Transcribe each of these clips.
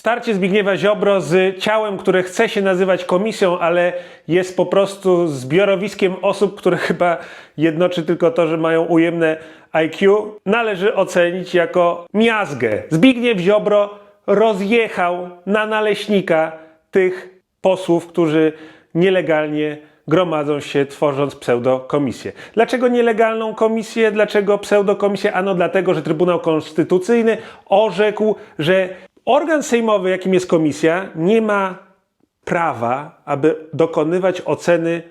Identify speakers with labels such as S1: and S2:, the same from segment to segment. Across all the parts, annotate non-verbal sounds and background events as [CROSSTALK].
S1: Starcie Zbigniewa Ziobro z ciałem, które chce się nazywać komisją, ale jest po prostu zbiorowiskiem osób, które [LAUGHS] chyba jednoczy tylko to, że mają ujemne IQ, należy ocenić jako miazgę. Zbigniew Ziobro rozjechał na naleśnika tych posłów, którzy nielegalnie gromadzą się, tworząc pseudokomisję. Dlaczego nielegalną komisję? Dlaczego pseudokomisję? Ano dlatego, że Trybunał Konstytucyjny orzekł, że organ sejmowy, jakim jest komisja, nie ma prawa, aby dokonywać oceny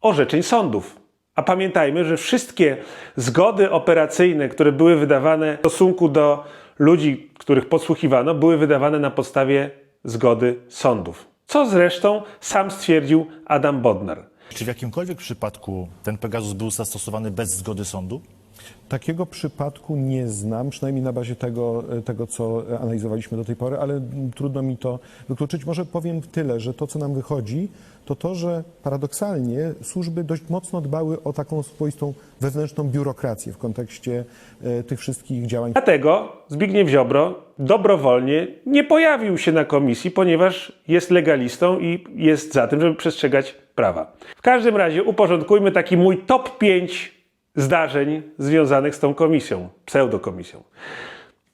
S1: orzeczeń sądów. A pamiętajmy, że wszystkie zgody operacyjne, które były wydawane w stosunku do ludzi, których podsłuchiwano, były wydawane na podstawie zgody sądów. Co zresztą sam stwierdził Adam Bodnar.
S2: Czy w jakimkolwiek przypadku ten Pegasus był zastosowany bez zgody sądu?
S3: Takiego przypadku nie znam, przynajmniej na bazie tego, tego, co analizowaliśmy do tej pory, ale trudno mi to wykluczyć. Może powiem tyle, że to, co nam wychodzi, to to, że paradoksalnie służby dość mocno dbały o taką swoistą wewnętrzną biurokrację w kontekście e, tych wszystkich działań.
S1: Dlatego Zbigniew Ziobro dobrowolnie nie pojawił się na komisji, ponieważ jest legalistą i jest za tym, żeby przestrzegać prawa. W każdym razie uporządkujmy taki mój top 5 zdarzeń związanych z tą komisją, pseudokomisją.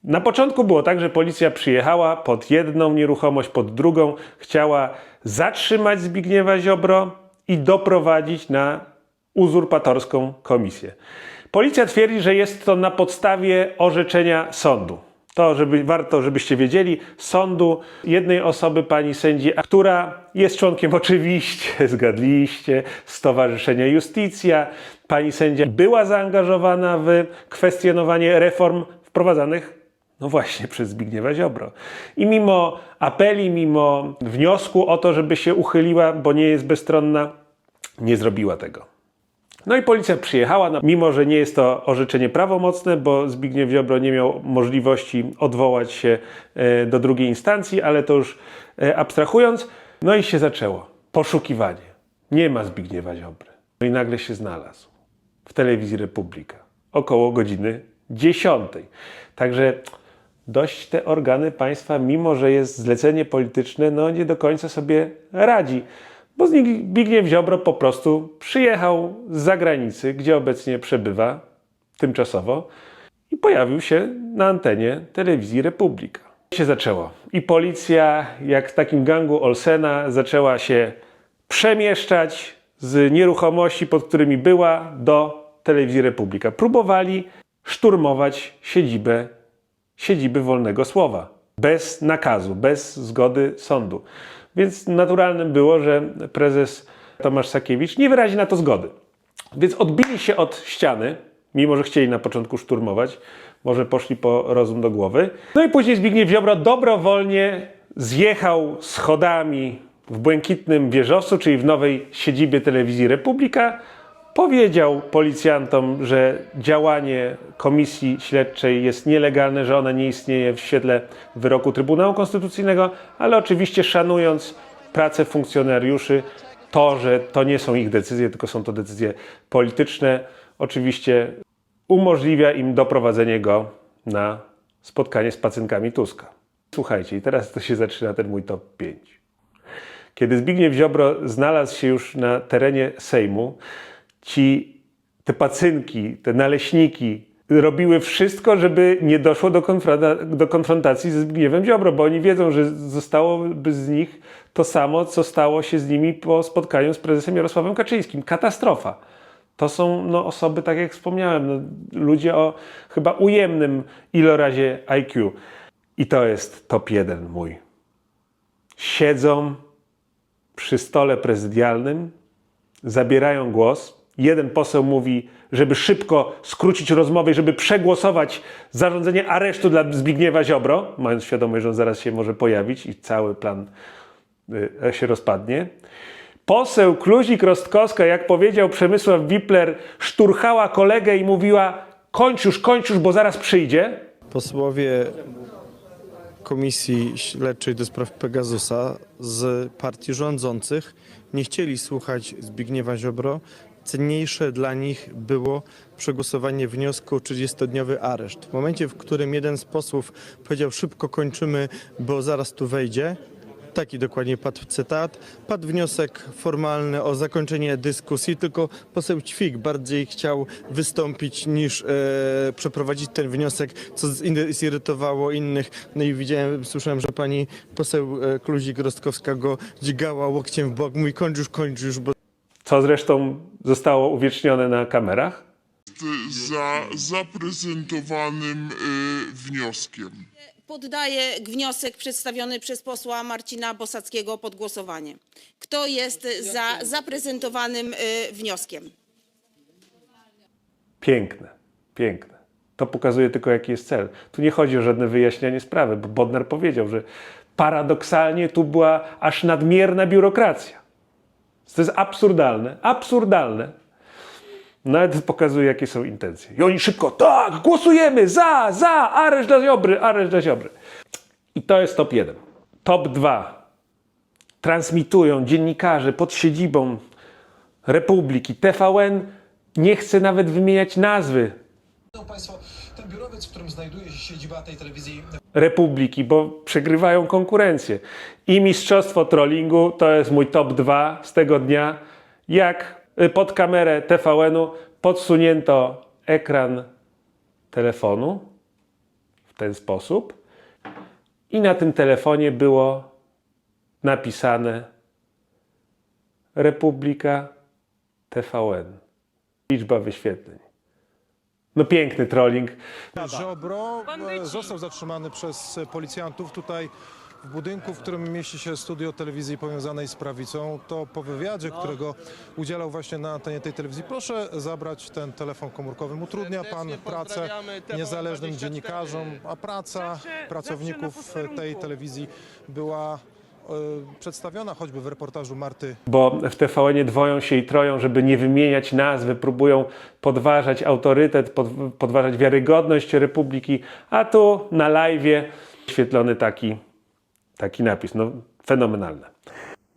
S1: Na początku było tak, że policja przyjechała pod jedną nieruchomość, pod drugą, chciała zatrzymać Zbigniewa Ziobro i doprowadzić na uzurpatorską komisję. Policja twierdzi, że jest to na podstawie orzeczenia sądu. To, żeby, warto, żebyście wiedzieli, sądu jednej osoby, pani sędzi, która jest członkiem [LAUGHS] oczywiście, zgadliście, Stowarzyszenia Justicja. Pani sędzia była zaangażowana w kwestionowanie reform wprowadzanych no właśnie przez Zbigniewa Ziobro. I mimo apeli, mimo wniosku o to, żeby się uchyliła, bo nie jest bezstronna, nie zrobiła tego. No i policja przyjechała, no, mimo że nie jest to orzeczenie prawomocne, bo Zbigniew Ziobro nie miał możliwości odwołać się e, do drugiej instancji, ale to już e, abstrahując. No i się zaczęło. Poszukiwanie. Nie ma Zbigniewa Ziobry. No i nagle się znalazł w telewizji Republika. Około godziny 10. Także dość te organy państwa, mimo że jest zlecenie polityczne, no nie do końca sobie radzi. Bo Zbigniew Ziobro po prostu przyjechał z zagranicy, gdzie obecnie przebywa tymczasowo i pojawił się na antenie telewizji Republika. się zaczęło. I policja, jak w takim gangu Olsena, zaczęła się przemieszczać z nieruchomości, pod którymi była, do telewizji Republika. Próbowali szturmować siedzibę, siedziby wolnego słowa. Bez nakazu, bez zgody sądu. Więc naturalnym było, że prezes Tomasz Sakiewicz nie wyrazi na to zgody. Więc odbili się od ściany, mimo że chcieli na początku szturmować. Może poszli po rozum do głowy. No i później Zbigniew Ziobro dobrowolnie zjechał schodami w błękitnym wieżowcu, czyli w nowej siedzibie telewizji Republika. Powiedział policjantom, że działanie komisji śledczej jest nielegalne, że ona nie istnieje w świetle wyroku Trybunału Konstytucyjnego, ale oczywiście szanując pracę funkcjonariuszy, to, że to nie są ich decyzje, tylko są to decyzje polityczne, oczywiście umożliwia im doprowadzenie go na spotkanie z pacynkami Tuska. Słuchajcie, i teraz to się zaczyna ten mój top 5. Kiedy Zbigniew Ziobro znalazł się już na terenie Sejmu, ci te pacynki, te naleśniki robiły wszystko, żeby nie doszło do, do konfrontacji ze Zbigniewem Ziobro, bo oni wiedzą, że zostałoby z nich to samo, co stało się z nimi po spotkaniu z prezesem Jarosławem Kaczyńskim. Katastrofa. To są no, osoby, tak jak wspomniałem, no, ludzie o chyba ujemnym ilorazie IQ. I to jest top jeden mój. Siedzą przy stole prezydialnym, zabierają głos. Jeden poseł mówi, żeby szybko skrócić rozmowę i żeby przegłosować zarządzenie aresztu dla Zbigniewa Ziobro, mając świadomość, że on zaraz się może pojawić i cały plan y, się rozpadnie. Poseł Kluzik-Rostkowska, jak powiedział Przemysław Wipler, szturchała kolegę i mówiła kończ już, kończ już, bo zaraz przyjdzie.
S4: Posłowie Komisji Śledczej do spraw Pegasusa z partii rządzących nie chcieli słuchać Zbigniewa Ziobro cenniejsze dla nich było przegłosowanie wniosku o 30-dniowy areszt. W momencie, w którym jeden z posłów powiedział szybko kończymy, bo zaraz tu wejdzie, taki dokładnie padł cytat, padł wniosek formalny o zakończenie dyskusji, tylko poseł Ćwik bardziej chciał wystąpić niż e, przeprowadzić ten wniosek, co zirytowało innych. No i widziałem, słyszałem, że pani poseł e, Kluzik-Rostkowska go dźgała łokciem w bok, mówi kończ już, kończ już, bo
S1: Co zresztą zostało uwiecznione na kamerach.
S5: za zaprezentowanym y, wnioskiem.
S6: Poddaję wniosek przedstawiony przez posła Marcina Bosackiego pod głosowanie. Kto jest za zaprezentowanym y, wnioskiem?
S1: Piękne, piękne. To pokazuje tylko, jaki jest cel. Tu nie chodzi o żadne wyjaśnianie sprawy, bo Bodnar powiedział, że paradoksalnie tu była aż nadmierna biurokracja. To jest absurdalne, absurdalne. Nawet pokazuje, jakie są intencje. I oni szybko, tak, głosujemy, za, za, areszt dla Ziobry, areszt dla Ziobry. I to jest top 1. Top 2. Transmitują dziennikarze pod siedzibą Republiki. TVN nie chce nawet wymieniać nazwy
S7: Państwo, ten biurowiec, w którym znajduje się siedziba tej telewizji
S1: Republiki, bo przegrywają konkurencję. I mistrzostwo trollingu to jest mój top 2 z tego dnia. Jak pod kamerę TVN-u podsunięto ekran telefonu w ten sposób i na tym telefonie było napisane Republika TVN. Liczba wyświetleń. No piękny trolling.
S8: Ziobro e, został zatrzymany przez policjantów tutaj w budynku, w którym mieści się studio telewizji powiązanej z prawicą. To po wywiadzie, którego udzielał właśnie na antenie tej telewizji. Proszę zabrać ten telefon komórkowy. Utrudnia pan pracę niezależnym dziennikarzom, a praca pracowników tej telewizji była e, przedstawiona choćby w reportażu Marty
S1: bo w TVN dwoją się i troją, żeby nie wymieniać nazwy, próbują podważać autorytet, pod, podważać wiarygodność Republiki, a tu na live świetlony taki, taki napis. No, fenomenalne.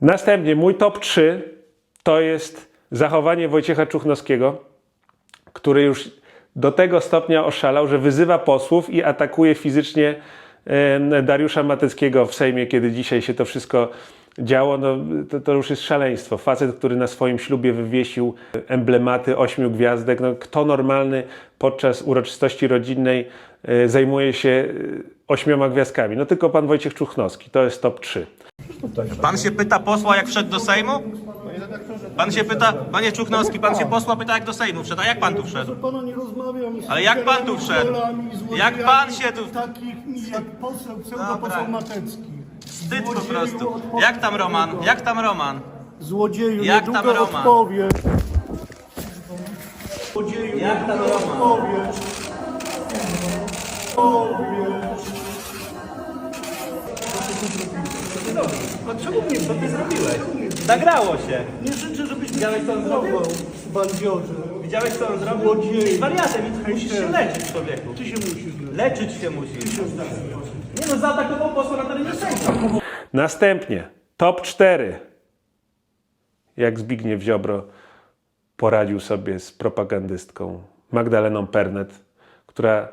S1: Następnie mój top 3 to jest zachowanie Wojciecha Czuchnowskiego, który już do tego stopnia oszalał, że wyzywa posłów i atakuje fizycznie em, Dariusza Mateckiego w Sejmie, kiedy dzisiaj się to wszystko działo. No, to, to już jest szaleństwo. Facet, który na swoim ślubie wywiesił emblematy ośmiu gwiazdek. No, kto normalny podczas uroczystości rodzinnej e, zajmuje się e, ośmioma gwiazdkami? No tylko pan Wojciech Czuchnowski. To jest top 3.
S9: Pan się pyta posła, jak wszedł do Sejmu? Pan się pyta, panie Czuchnowski, pan się posła pyta, jak do Sejmu wszedł. A jak pan tu wszedł?
S10: Pana nie rozmawiam z
S9: Ale jak pan tu wszedł? Jak
S10: złodziejami,
S9: pan się tu-
S10: Takich jak poseł, pseudoposeł
S9: Dobra.
S10: Matecki.
S9: Wstyd po
S10: Złodzieju,
S9: prostu.
S10: odpowiedz
S9: Jak tam Roman? Jak tam Roman?
S10: Złodzieju,
S9: Jak tam
S10: niedługo
S9: Roman?
S10: odpowie. Złodzieju,
S9: Jak tam Roman?
S10: odpowiesz. Odpowiesz.
S9: No czemu mnie, co ty zrobiłeś? Nagrało się.
S10: Nie życzę, żebyś
S9: Widziałeś, co on
S10: zrobił. Bandziorze.
S9: Widziałeś, co on zrobił?
S10: Złodzieju.
S9: Ty wariatem, musisz się leczyć, człowieku.
S10: Ty się musisz
S9: Leczyć się musisz. Nie no, zaatakował posła na terenie Sejmu.
S1: Następnie top 4. Jak Zbigniew Ziobro poradził sobie z propagandystką Magdaleną Pernet, która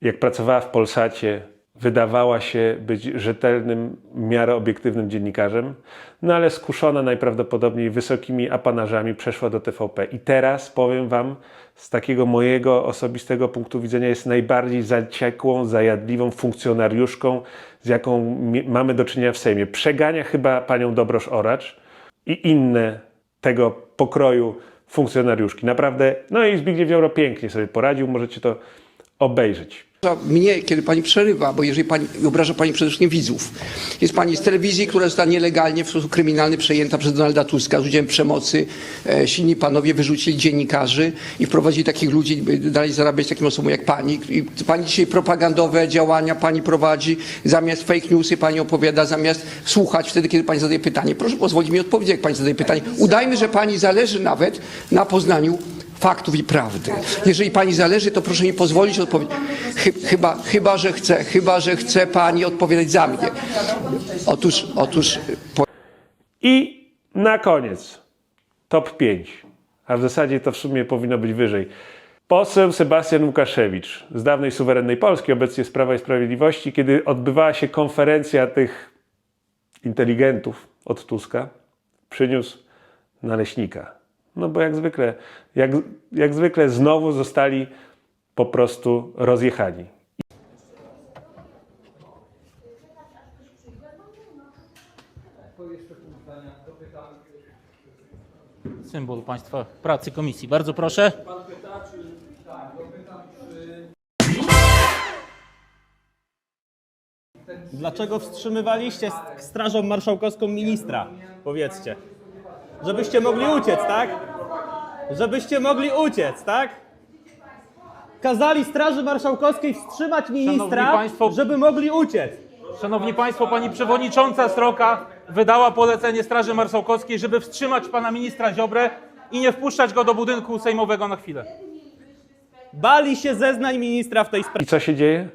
S1: jak pracowała w Polsacie, wydawała się być rzetelnym, w miarę obiektywnym dziennikarzem, no ale skuszona najprawdopodobniej wysokimi apanażami przeszła do TVP. I teraz powiem Wam, z takiego mojego osobistego punktu widzenia jest najbardziej zaciekłą, zajadliwą funkcjonariuszką, z jaką mamy do czynienia w Sejmie. Przegania chyba panią Dobrosz-Oracz i inne tego pokroju funkcjonariuszki. Naprawdę, no i Zbigniew Ziobro pięknie sobie poradził, możecie to obejrzeć.
S11: mnie, kiedy pani przerywa, bo jeżeli pani, obraża pani przede wszystkim widzów. Jest pani z telewizji, która została nielegalnie w sposób kryminalny przejęta przez Donalda Tuska z udziałem przemocy. E, silni panowie wyrzucili dziennikarzy i wprowadzili takich ludzi, by dalej zarabiać takim osobom jak pani. I pani dzisiaj propagandowe działania pani prowadzi, zamiast fake newsy pani opowiada, zamiast słuchać wtedy, kiedy pani zadaje pytanie. Proszę pozwolić mi odpowiedzieć, jak pani zadaje pytanie. Udajmy, że pani zależy nawet na poznaniu faktów i prawdy. Jeżeli pani zależy, to proszę mi pozwolić odpowiedzieć. Chy, chyba, chyba, że chce, chyba, że chce pani odpowiadać za mnie. Otóż, otóż
S1: I na koniec top 5. a w zasadzie to w sumie powinno być wyżej. Poseł Sebastian Łukaszewicz z dawnej suwerennej Polski, obecnie z Prawa i Sprawiedliwości, kiedy odbywała się konferencja tych inteligentów od Tuska, przyniósł naleśnika. No bo jak zwykle, jak, jak zwykle znowu zostali po prostu rozjechani.
S12: Symbol Państwa pracy komisji. Bardzo proszę.
S9: Dlaczego wstrzymywaliście Strażą Marszałkowską ministra? Powiedzcie. Żebyście mogli uciec, tak? Żebyście mogli uciec, tak? Kazali Straży Marszałkowskiej wstrzymać ministra,
S12: państwo-
S9: żeby mogli uciec.
S12: Szanowni Państwo, Pani Przewodnicząca Sroka wydała polecenie Straży Marszałkowskiej, żeby wstrzymać Pana Ministra Ziobrę i nie wpuszczać go do budynku sejmowego na chwilę.
S9: Bali się zeznań ministra w tej sprawie.
S1: I co się dzieje?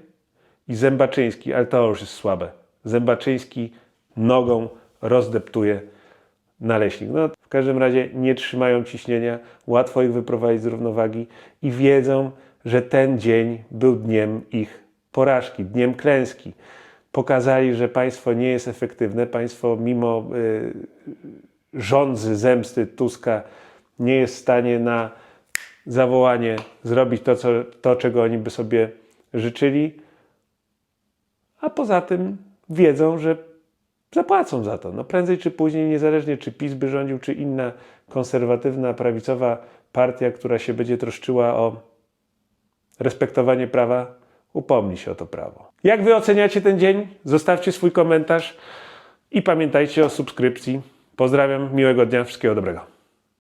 S1: I Zębaczyński, ale to już jest słabe. Zębaczyński nogą rozdeptuje naleśnik. No, w każdym razie nie trzymają ciśnienia, łatwo ich wyprowadzić z równowagi i wiedzą, że ten dzień był dniem ich porażki, dniem klęski. Pokazali, że państwo nie jest efektywne, państwo mimo y, rządzy, zemsty Tuska nie jest w stanie na zawołanie zrobić to, co, to, czego oni by sobie życzyli, a poza tym wiedzą, że zapłacą za to. No prędzej czy później, niezależnie czy PiS by rządził, czy inna konserwatywna, prawicowa partia, która się będzie troszczyła o respektowanie prawa, upomni się o to prawo. Jak wy oceniacie ten dzień? Zostawcie swój komentarz i pamiętajcie o subskrypcji. Pozdrawiam, miłego dnia, wszystkiego dobrego.